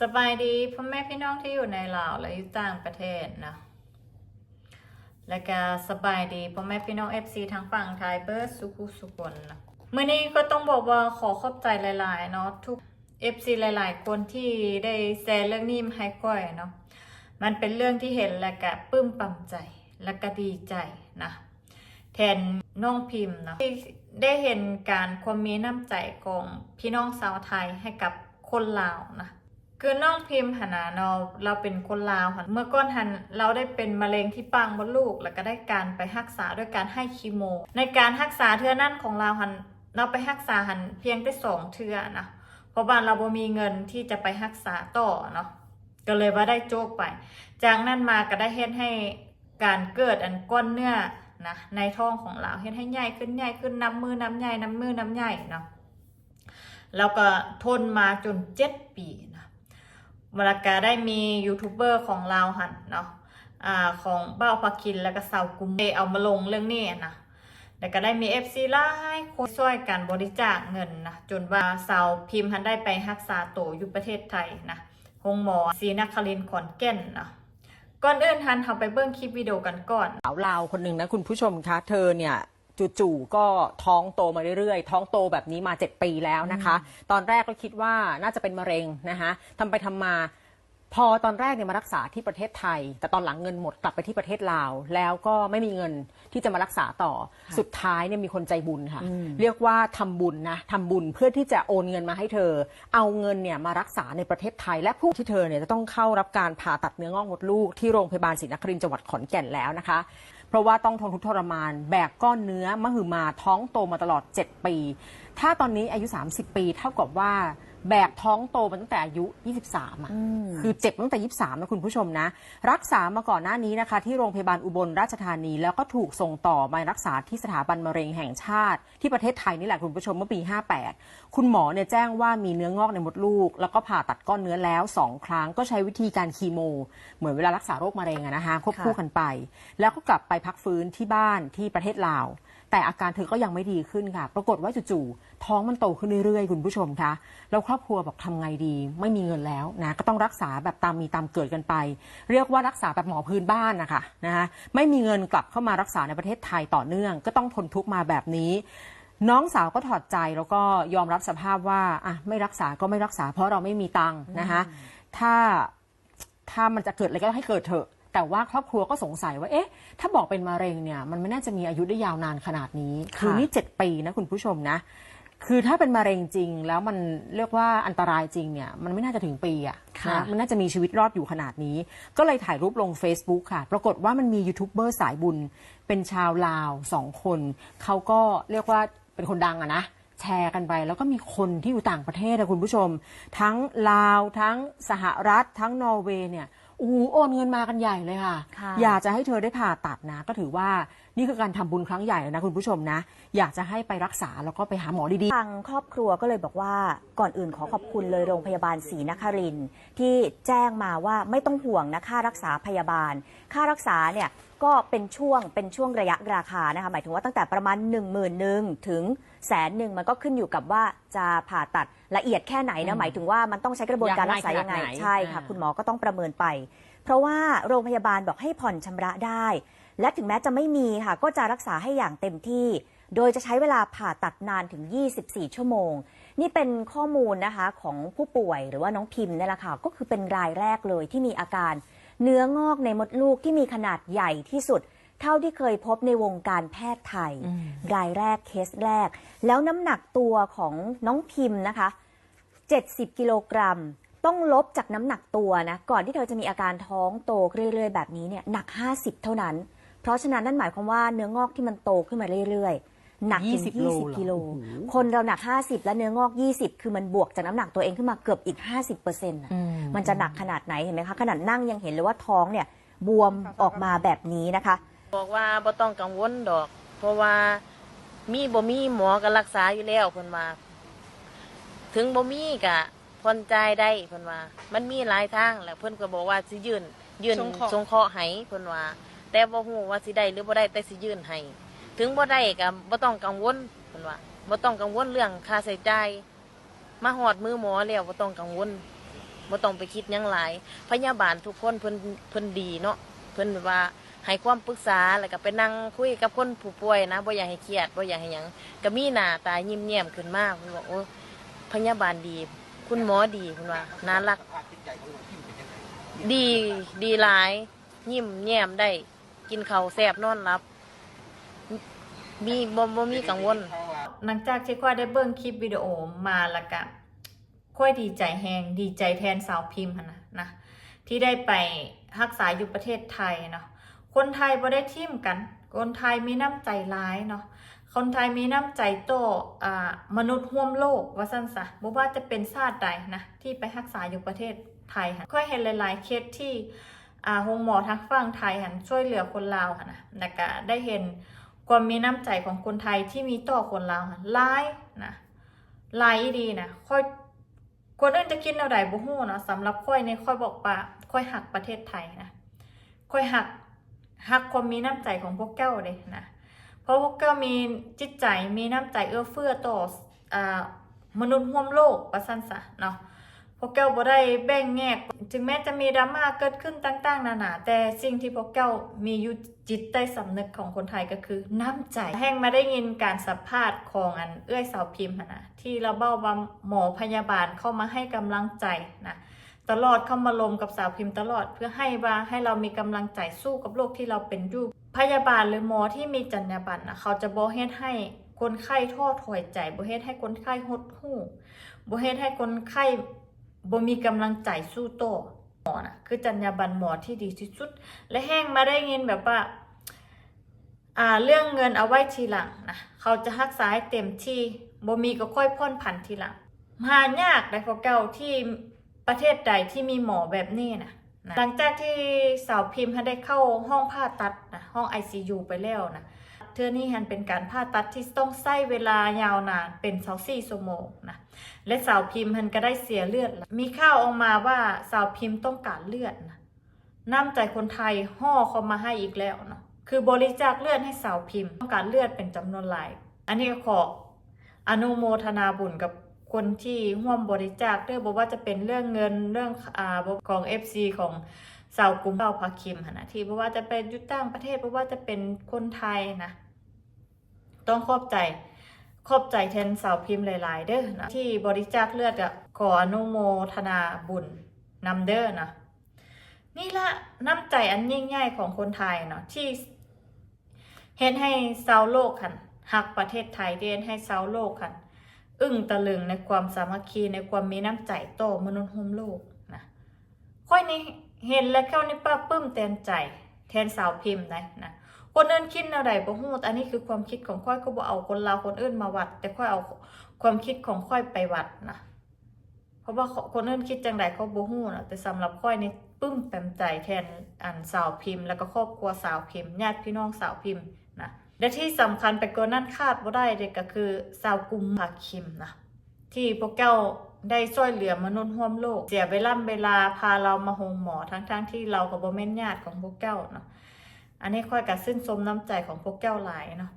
สบายดีพ่อแม่พี่น้องที่อยู่ในลาวและอยู่ต่างประเทศนะและก็สบายดีพ่อแม่พี่น้อง FC ทางฝั่งไทยเบิร์ดสุขุสุคนนะมื่อนี้ก็ต้องบอกว่าขอขอบใจหลาย ๆ เนาะทุก FC หลาย ๆ คนที่ได้แชร์เรื่องนี้มาให้ก้อยเนาะมันเป็นเรื่องที่เห็นและก็ปลื้มปริ่มใจและก็ดีใจนะแทนน้องพิมพ์เนาะที่ได้เห็นการความมีน้ำใจของพี่น้องชาวไทยให้กับคนลาวนะ คือน้องพิมพ์หันนะเราเราเป็นคนลาวหันเมื่อก่อนหันเราได้เป็นมะเร็งที่ปางมดลูก แล้วก็ได้การไปรักษาด้วยการให้คีโม ในการรักษาเทือนั่นของเราหันเราไปรักษาหันเพียงได้สองเทือนะเพราะว่านเราบ่มีเงินที่จะไปรักษาต่อเนาะก็เลยว่าได้โจกไป จากนั้นมาก็ได้เฮ็ดให้การเกิดอันก้อนเนื้อนะในท้องของเราเฮ็ดให้ใหญ่ขึ้นใหญ่ขึ้นน้ำมือน้ำใหญ่น้ำมือน้ำใหญ่เนาะแล้วก็ทนมาจนเจ็ดปี นะมรากาได้มียูทูบเบอร์ของเราหันเนาะอ่าของเบ้าพักคินแล้วก็สาวกุมเดเอามาลงเรื่องนี้นะแล้วก็ได้มี FC หลายคนช่วยกันบริจาคเงินนะจนว่าสาวพิมพ์หันได้ไปรักษาตัวอยู่ประเทศไทยนะโรงหมอศรีนครินทร์ขอนแก่นนะก่อนอื่นทันเราไปเบิ้งคลิปวิดีโอกันก่อน สาวลาวคนหนึ่งนะคุณผู้ชมคะเธอเนี่ย จู่ๆก็ท้องโตมาเรื่อยๆ ท้องโตแบบนี้มา 7 ปีแล้วนะคะ ตอนแรกก็คิดว่าน่าจะเป็นมะเร็งนะคะทำไปทำมาพอตอนแรกเนี่ยมารักษาที่ประเทศไทย แต่ตอนหลังเงินหมดกลับไปที่ประเทศลาว แล้วก็ไม่มีเงินที่จะมารักษาต่อสุดท้ายเนี่ยมีคนใจบุญค่ะ เรียกว่าทำบุญนะทำบุญเพื่อที่จะโอนเงินมาให้เธอ เอาเงินเนี่ยมารักษาในประเทศไทย และผู้ที่เธอเนี่ยจะต้องเข้ารับการผ่าตัดเนื้องอกมดลูกที่โรงพยาบาลศรีนครินทร์จังหวัดขอนแก่นแล้วนะคะ เพราะว่าต้องทนทุกข์ทรมาน แบกก้อนเนื้อมหึมาท้องโตมาตลอด 7 ปี ถ้าตอนนี้อายุ 30 ปีเท่ากับว่า แบกท้องโตมาตั้งแต่อายุ 23อะคือเจ็บตั้งแต่ 23 นะคุณผู้ชมนะ รักษามาก่อนหน้านี้นะคะ ที่โรงพยาบาลอุบลราชธานี แล้วก็ถูกส่งต่อมารักษาที่สถาบันมะเร็งแห่งชาติ ที่ประเทศไทยนี่แหละคุณผู้ชมเมื่อปี 58 คุณหมอเนี่ยแจ้งว่ามีเนื้องอกในมดลูก แล้วก็ผ่าตัดก้อนเนื้อแล้ว 2 ครั้งก็ใช้วิธีการคีโม เหมือนเวลารักษาโรคมะเร็งอะนะคะควบคู่กันไป แล้วก็กลับไปพักฟื้นที่บ้านที่ประเทศลาว แต่อาการเธอก็ยังไม่ดีขึ้นค่ะ ปรากฏว่าจู่ๆท้องมันโตขึ้นเรื่อยๆ คุณผู้ชมคะแล้วครอบครัวบอกทำไงดี ไม่มีเงินแล้วนะก็ต้องรักษาแบบตามมีตามเกิดกันไป เรียกว่ารักษาแบบหมอพื้นบ้านนะคะนะคะไม่มีเงินกลับเข้ามารักษาในประเทศไทยต่อเนื่อง ก็ต้องทนทุกข์มาแบบนี้น้องสาวก็ถอดใจแล้วก็ยอมรับสภาพว่าอะไม่รักษาก็ไม่รักษาเพราะเราไม่มีตังค์นะคะถ้าถ้ามันจะเกิดอะไรก็ให้เกิดเถอะ แต่ว่าครอบครัวก็สงสัยว่าเอ๊ะถ้าบอกเป็นมะเร็งเนี่ยมันไม่น่าจะมีอายุได้ยาวนานขนาดนี้คือนี่เจ็ดปีนะคุณผู้ชมนะ คือถ้าเป็นมะเร็งจริง แล้วมันเรียกว่าอันตรายจริงเนี่ยมันไม่น่าจะถึงปีอะค่ะ นะมันน่าจะมีชีวิตรอดอยู่ขนาดนี้ ก็เลยถ่ายรูปลง Facebook ค่ะ ปรากฏว่ามันมียูทูบเบอร์สายบุญ เป็นชาวลาวสองคน เขาก็เรียกว่าเป็นคนดังอะนะ แชร์กันไป แล้วก็มีคนที่อยู่ต่างประเทศนะคุณผู้ชม ทั้งลาวทั้งสหรัฐ ทั้งนอร์เวย์เนี่ย โอ้โหโอนเงินมากันใหญ่เลยค่ะ ค่ะ อยากจะให้เธอได้ผ่าตัดนะ ก็ถือว่านี่คือการทำบุญครั้งใหญ่เลยนะคุณผู้ชมนะ อยากจะให้ไปรักษาแล้วก็ไปหาหมอดีๆ ทางครอบครัวก็เลยบอกว่าก่อนอื่นขอขอบคุณเลยโรงพยาบาลศรีนครินทร์ที่แจ้งมาว่าไม่ต้องห่วงนะค่ารักษาพยาบาล ค่ารักษาเนี่ยก็เป็นช่วงเป็นช่วงระยะราคานะคะหมายถึงว่าตั้งแต่ประมาณ 1 0 0 0 0หนึ่งถึงแสนหนึ่งมันก็ขึ้นอยู่กับว่าจะผ่าตัดละเอียดแค่ไหนนะหมายถึงว่ามันต้องใช้กระบวนการรักษายังไงยากง่ายขนาดไหนใช่ค่ะอ่าคุณหมอก็ต้องประเมินไป เพราะว่าโรงพยาบาลบอกให้ผ่อนชำระได้ และถึงแม้จะไม่มีค่ะ ก็จะรักษาให้อย่างเต็มที่ โดยจะใช้เวลาผ่าตัดนานถึง 24 ชั่วโมง นี่เป็นข้อมูลนะคะของผู้ป่วยหรือว่าน้องพิมพ์เนี่ยแหละค่ะ ก็คือเป็นรายแรกเลยที่มีอาการ เนื้องอกในมดลูกที่มีขนาดใหญ่ที่สุด เท่าที่เคยพบในวงการแพทย์ไทย รายแรกเคสแรก แล้วน้ำหนักตัวของน้องพิมพ์นะคะ 70 กิโลกรัมต้องลบจากน้ำหนักตัวนะ ก่อนที่เธอจะมีอาการท้องโตเรื่อยๆ แบบนี้เนี่ยหนัก 50 เท่านั้น เพราะฉะนั้นนั่นหมายความว่าเนื้องอกที่มันโตขึ้นมาเรื่อยๆ หนักถึง20โลเหรอ20กิโลโอ้โหคนเราหนัก 50 แล้วเนื้องอก 20 คือมันบวกจากน้ำหนักตัวเองขึ้นมาเกือบอีก 50เปอร์เซ็นต์อืมมันจะหนักขนาดไหนเห็นไหมคะ ขนาดนั่งยังเห็นเลยว่าท้องเนี่ยบวมออกมาแบบนี้นะคะ บอกว่าบ่ต้องกังวลดอก เพราะว่ามีบ่มีหมอก็รักษาอยู่แล้วเพิ่นว่าถึงบ่มีก็ผ่อนจ่ายได้เพิ่นว่า มันมีหลายทางแหละเพิ่นก็บอกว่าสิยื่นยื่นสงเคราะห์สงเคราะห์ให้เพิ่นว่า แต่บ่ฮู้ว่าสิได้หรือบ่ได้แต่สิยื่นให้ถึงบ่ได้ก็บ่ต้องกังวลเพิ่นว่าบ่ต้องกังวลเรื่องค่าใช้จ่ายมาฮอดมือหมอแล้วบ่ต้องกังวลบ่ต้องไปคิดหยังหลาย พยาบาลทุกคนเพิ่นเพิ่นดีเนาะเพิ่นว่าให้ความปรึกษาแล้วก็ไปนั่งคุยกับคนผู้ป่วยนะบ่อยากให้เครียดบ่อยากให้หยังก็มีหน้าตายิ้มแย้มขึ้นมาเพิ่นบอกโอ้พยาบาลดี คุณหมอดีเพิ่นว่าน่ารัก ดีดีหลาย ยิ้มแย้มได้ กินข้าวแซ่บนอนหลับ มีบ่บ่มีกังวล หลังจากที่ค่อยได้เบิ่งคลิปวิดีโอมาแล้วก็ค่อยดีใจแฮงดีใจแทนสาวพิมพ์หั้นนะนะ ที่ได้ไปรักษาอยู่ประเทศไทยเนาะคนไทยบ่ได้ทิมกัน คนไทยมีน้ำใจร้ายเนาะคนไทยมีน้ำใจต่ออ่ามนุษย์ร่วมโลกว่าซั่นซะบ่ว่าจะเป็นชาติใดนะที่ไปรักษาอยู่ประเทศไทยค่ะค่อยเห็นหลาย ๆ เคสที่ อ่าโรงหมอทางฝั่งไทยหันช่วยเหลือคนลาวค่ะนะแล้วก็ได้เห็นความมีน้ำใจของคนไทยที่มีต่อคนลาวหันหลายนะหลายดีนะค่อยคนอื่นจะคิดแนวใดบ่ฮู้เนาะสำหรับค่อยในค่อยบอกว่าค่อยหักประเทศไทยนะค่อยหักหักความมีน้ำใจของพวกแก้วเลยนะเพราะพวกแก้วมีจิตใจมีน้ำใจเอื้อเฟื้อต่ออามนุษย์ร่วมโลกประสันสะเนาะพวกแก้วบ่ได้แบ่งแยก ถึงแม้จะมีดราม่าเกิดขึ้นต่างๆ นานา แต่สิ่งที่พวกแก้วมีอยู่จิตใต้สำนึกของคนไทยก็คือน้ำใจ แห่งมาได้ยินการสัมภาษณ์ของอันเอื้อยสาวพิมพ์นะที่เราเบ้าว่าหมอพยาบาลเข้ามาให้กำลังใจนะตลอดเข้ามาลมกับสาวพิมพ์ตลอดเพื่อให้ว่าให้เรามีกำลังใจสู้กับโรคที่เราเป็นอยู่พยาบาลหรือหมอที่มีจรรยาบรรณนะเขาจะบ่เฮ็ดให้คนไข้ท้อถอยใจบ่เฮ็ดให้คนไข้หดหู่บ่เฮ็ดให้คนไข้ บ่มีกำลังใจสู้โตหมอนะคือจรรยาบรรณหมอที่ดีที่สุด และแห้งมาได้ยินแบบว่าอ่าเรื่องเงินเอาไว้ทีหลังนะเขาจะรักษาให้เต็มที่บ่มีก็ค่อยพ่นผันทีหลังหายากได้พอเก่าที่ประเทศใดที่มีหมอแบบนี้นะนะหลังจากที่สาวพิมพ์ได้เข้าห้องผ่าตัดนะห้อง ICU ไปแล้วนะ เทื่อนี้หันเป็นการผ่าตัดที่ต้องใช้เวลายาวนานเป็น24ชั่วโมงนะและสาวพิมพ์หันก็ได้เสียเลือด มีข่าวออกมาว่าสาวพิมพ์ต้องการเลือดนะน้ำใจคนไทยห่อเขามาให้อีกแล้วเนาะคือบริจาคเลือดให้สาวพิมพ์ ต้องการเลือดเป็นจำนวนหลาย อันนี้ก็ขออนุโมทนาบุญกับคนที่ร่วมบริจาคเรื่องบอกว่าจะเป็นเรื่องเงินเรื่องอ่าของ FC ของ สาวกลุ่มเป้าพาคิมนะที่บอกว่าจะเป็นยุต่างประเทศบอกว่าจะเป็นคนไทยนะ ต้องขอบใจขอบใจแทนสาวพิมพ์หลาย ๆ เด้อนะที่บริจาคเลือดอะขออนุโมทนาบุญนำเด้อนะนี่ละน้ำใจอันยิ่งใหญ่ของคนไทยเนาะที่เห็นให้ชาวโลกคันหักประเทศไทยเรียนให้ชาวโลกคันอึ้งตะลึงในความสามัคคีในความมีน้ำใจต่อมนุษย์ร่มโลกนะค่อยนี่ เห็นแล้วเข้านี่ป้าปื้มแทนใจ แทนสาวพิมพ์ได้นะคนอื่นคิดอะไรบ่ฮู้อันนี้คือความคิดของค่อยก็บ่เอาคนเลาคนอื่นมาวัด แต่ค่อยเอาความคิดของค่อยไปวัดนะเพราะว่าคนอื่นคิดจังใดเขาบ่ฮู้นะแต่สำหรับค่อยนี่ปึ้มแปมใจแทนอันสาวพิมพ์ แล้วก็ครอบครัวสาวพิมพ์ญาติพี่น้องสาวพิมพ์นะและที่สำคัญไปกว่านั้นคาดบ่ได้เลยก็คือสาวกุมภาคิมนะที่พวกเจ้า ได้ช่วยเหลือมนุษย์ห่วมโลก เสียเวลาเวลาพาเรามาหงหมอทั้งๆทที่เราก็บ่แม่นญาติของพวกเจ้าเนาะอันนี้ค่อยก็ซึ้นสมน้ำใจของพวกเจ้าหลายเนาะ